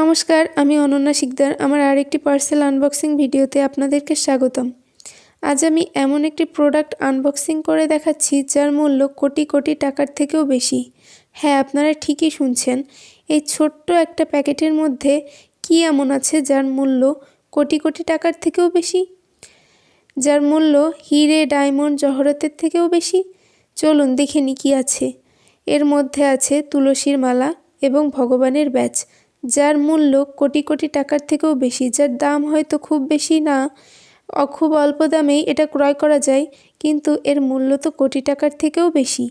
নমস্কার, আমি অনন্যা শিকদার। আমার আরেকটি পার্সেল আনবক্সিং ভিডিওতে আপনাদেরকে স্বাগতম। আজ আমি এমন একটি প্রোডাক্ট আনবক্সিং করে দেখাচ্ছি, যার মূল্য কোটি কোটি টাকার থেকেও বেশি। হ্যাঁ আপনারা ঠিকই শুনছেন, এই ছোট্ট একটা প্যাকেটের মধ্যে কি এমন আছে যার মূল্য কোটি কোটি টাকার থেকেও বেশি? যার মূল্য হিরে ডায়মন্ড জহরতের থেকেও বেশি? চলুন দেখে নি কী আছে। এর মধ্যে আছে তুলসীর মালা এবং ভগবানের ব্যাচ। যার মূল্য কোটি কোটি টাকার থেকেও বেশি, যার দাম হয়তো খুব বেশি না খুব অল্প দামেই এটা ক্রয় করা যায়, কিন্তু এর মূল্য তো কোটি টাকার থেকেও বেশি।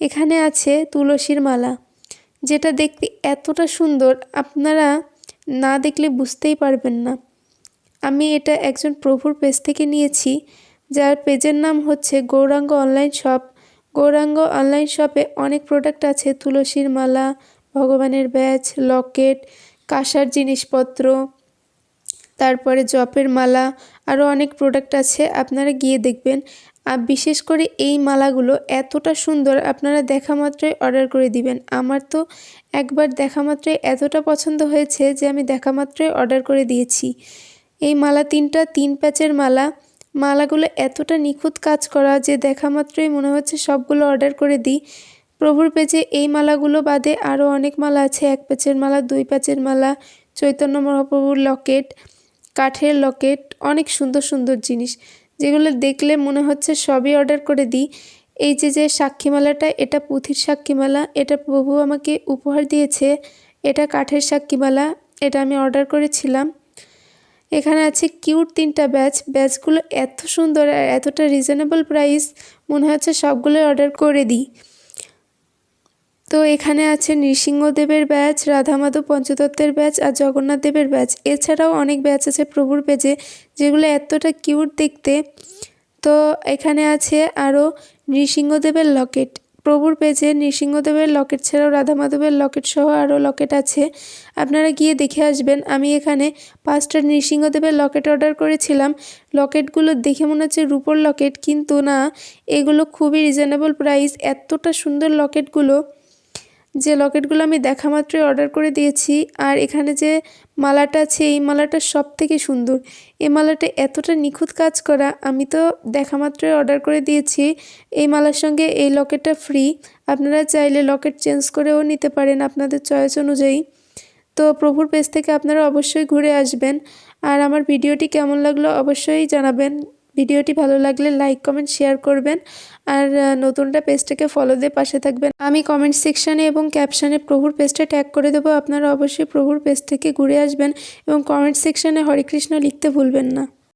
এখানে আছে তুলসীর মালা। যেটা দেখতে এতটা সুন্দর, আপনারা না দেখলে বুঝতেই পারবেন না। আমি এটা একজন প্রভুর পেজ থেকে নিয়েছি, যার পেজের নাম হচ্ছে Gauranga online shop. Gauranga online শপে অনেক প্রোডাক্ট আছে, তুলসীর মালা ভগবানের ব্যাচ, লকেট, কাঁসার জিনিসপত্র, তারপরে জপের মালা আরও অনেক প্রোডাক্ট আছে, আপনারা গিয়ে দেখবেন। আর বিশেষ করে এই মালাগুলো এতটা সুন্দর, আপনারা দেখা মাত্রই অর্ডার করে দিবেন। আমার তো একবার দেখা মাত্রই এতটা পছন্দ হয়েছে যে আমি দেখা মাত্রই অর্ডার করে দিয়েছি। এই মালা তিনটা, তিন প্যাচের মালা, মালাগুলো এতটা নিখুঁত কাজ করা যে দেখা মাত্রই মনে হচ্ছে সবগুলো অর্ডার করে দিই। প্রভুর পেজে এই মালাগুলো বাদে আরও অনেক মালা আছে। এক প্যাচের মালা, দুই প্যাচের মালা, চৈতন্য মহাপ্রভুর লকেট, কাঠের লকেট, অনেক সুন্দর সুন্দর জিনিস। যেগুলো দেখলে মনে হচ্ছে সবই অর্ডার করে দিই। এই যে যে সাক্ষীমালাটা এটা পুঁথির সাক্ষীমালা এটা প্রভু আমাকে উপহার দিয়েছে। এটা কাঠের সাক্ষীমালা এটা আমি অর্ডার করেছিলাম। এখানে আছে কিউট তিনটা ব্যাচ। ব্যাচগুলো এত সুন্দর আর এতটা রিজনেবল প্রাইস, মনে হচ্ছে সবগুলোই অর্ডার করে দিই। তো এখানে আছে নৃসিংহদেবের ব্যাচ, রাধামাধব পঞ্চতত্ত্বের ব্যাচ আর জগন্নাথ দেবের ব্যাচ। এছাড়াও অনেক ব্যাচ আছে প্রভুর পেজে, যেগুলো এতটা কিউট দেখতে। তো এখানে আছে আরও নৃসিংহদেবের লকেট। প্রভুর পেজে নৃসিংহদেবের লকেট ছাড়াও রাধা মাধবের লকেট সহ আরও লকেট আছে। আপনারা গিয়ে দেখে আসবেন। আমি এখানে পাঁচটা নৃসিংহদেবের লকেট অর্ডার করেছিলাম। লকেটগুলো দেখে মনে হচ্ছে রুপোর লকেট, কিন্তু না, এগুলো খুবই রিজনেবল প্রাইস। এতটা সুন্দর লকেটগুলো। যে লকেটগুলো আমি দেখা মাত্রই অর্ডার করে দিয়েছি আর এখানে যে মালাটা আছে, এই মালাটা সব থেকে সুন্দর। এই মালাটা এতটা নিখুঁত কাজ করা, আমি তো দেখা মাত্রই অর্ডার করে দিয়েছি। এই মালার সঙ্গে এই লকেটটা ফ্রি আপনারা চাইলে লকেট চেঞ্জ করেও নিতে পারেন আপনাদের চয়েস অনুযায়ী। তো প্রভুর পেজ থেকে আপনারা অবশ্যই ঘুরে আসবেন। আর আমার ভিডিওটি কেমন লাগল অবশ্যই জানাবেন। ভিডিওটি ভালো লাগলে লাইক, কমেন্ট, শেয়ার করবেন। আর নতুনটা পেজটাকে ফলো দিয়ে পাশে থাকবেন। আমি কমেন্ট সেকশানে এবং ক্যাপশানে প্রভুর পেজটা ট্যাগ করে দেবো। আপনারা অবশ্যই প্রভুর পেজ থেকে ঘুরে আসবেন এবং কমেন্ট সেকশানে হরে কৃষ্ণ লিখতে ভুলবেন না।